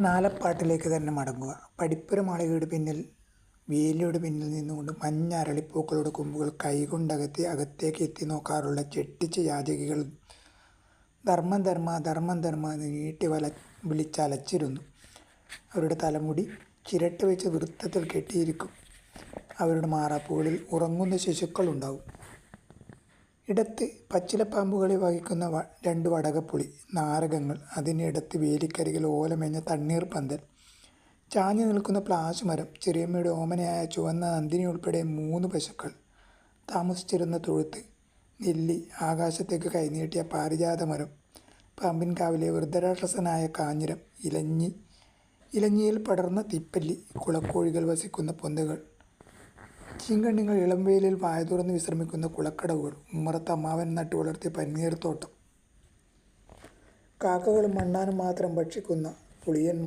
നാലപ്പാട്ടിലേക്ക് തന്നെ മടങ്ങുക. പഠിപ്പുര മാളികയുടെ പിന്നിൽ വേലിയുടെ പിന്നിൽ നിന്നുകൊണ്ട് മഞ്ഞ അരളിപ്പൂക്കളുടെ കൊമ്പുകൾ കൈകൊണ്ടകത്തി അകത്തേക്ക് എത്തി നോക്കാറുള്ള ചെട്ടിച്ച യാചകികൾ ധർമ്മം ധർമ്മ ധർമ്മം ധർമ്മ എന്ന് നീട്ടി വല വിളിച്ചലച്ചിരുന്നു. അവരുടെ തലമുടി ചിരട്ട വെച്ച് വൃത്തത്തിൽ കെട്ടിയിരിക്കും. അവരുടെ മാറാപ്പുകളിൽ ഉറങ്ങുന്ന ശിശുക്കളുണ്ടാവും. ഇടത്ത് പച്ചിലപ്പാമ്പുകളെ വഹിക്കുന്ന വ രണ്ട് വടകപ്പുളി നാരകങ്ങൾ. അതിനിടത്ത് വേലിക്കരികിൽ ഓലമേഞ്ഞ തണ്ണീർ പന്തൽ. ചാഞ്ഞു നിൽക്കുന്ന പ്ലാശ് മരം ചെറിയമ്മയുടെ ഓമനയായ ചുവന്ന നന്ദിനി ഉൾപ്പെടെ മൂന്ന് പശുക്കൾ. താമസിച്ചിരുന്ന തൊഴുത്ത് നെല്ലി ആകാശത്തേക്ക് കൈനീട്ടിയ പാരിജാത മരം പാമ്പിൻകാവിലെ വൃദ്ധരാക്ഷസനായ കാഞ്ഞിരം ഇലഞ്ഞി ഇലഞ്ഞിയിൽ പടർന്ന തിപ്പല്ലി കുളക്കോഴികൾ വസിക്കുന്ന പൊന്തകൾ. ചീങ്കണ്ണികൾ ഇളംവെയിലിൽ വായ തുറന്ന് വിശ്രമിക്കുന്ന കുളക്കടവുകൾ ഉമ്മറത്ത് അമ്മാവൻ നട്ടു വളർത്തിയ പന്നീർത്തോട്ടം കാക്കകളും മണ്ണാനും മാത്രം ഭക്ഷിക്കുന്ന പുളിയൻ